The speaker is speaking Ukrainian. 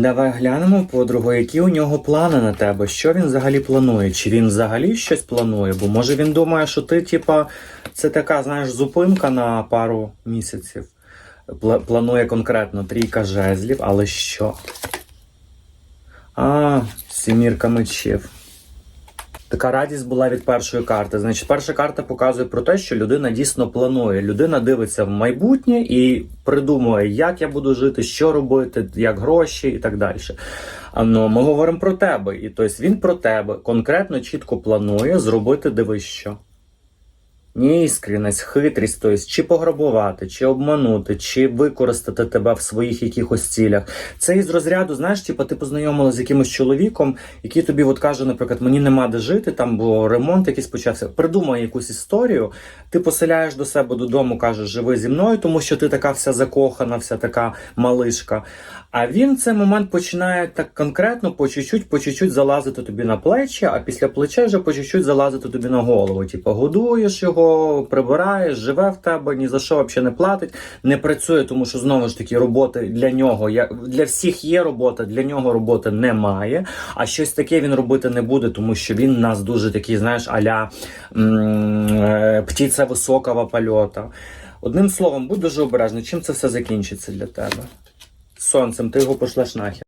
Давай глянемо, подругу, які у нього плани на тебе. Що він взагалі планує? Чи він взагалі щось планує? Бо може він думає, що ти, типа, це така, знаєш, зупинка на пару місяців. Планує конкретно трійка жезлів, але що? А, сімірка мечів. Така радість була від першої карти. Значить, перша карта показує про те, що людина дійсно планує. Людина дивиться в майбутнє і придумує, як я буду жити, що робити, як гроші і так далі. Ну, ми говоримо про тебе. І тобто він про тебе конкретно чітко планує зробити дивись що. Неіскренність, хитрість, тобто, чи пограбувати, чи обманути, чи використати тебе в своїх якихось цілях. Це із розряду, знаєш, типу, ти познайомилася з якимось чоловіком, який тобі от каже, наприклад, мені нема де жити, там бо ремонт якийсь почався. Придумай якусь історію, ти поселяєш до себе додому, кажеш, живи зі мною, тому що ти така вся закохана, вся така малишка. А він в цей момент починає так конкретно по чуть-чуть, по чуть-чуть залазити тобі на плечі, а після плечей вже по чуть-чуть залазити тобі на голову. Типу, годуєш його, прибираєш, живе в тебе, ні за що взагалі не платить, не працює, тому що знову ж таки роботи для нього для всіх є робота, для нього роботи немає. А щось таке він робити не буде, тому що він нас дуже такий, знаєш, аля е, птиця високого польоту. Одним словом, будь дуже обережний, чим це все закінчиться для тебе. Сонцем, ти його пошлеш нахер.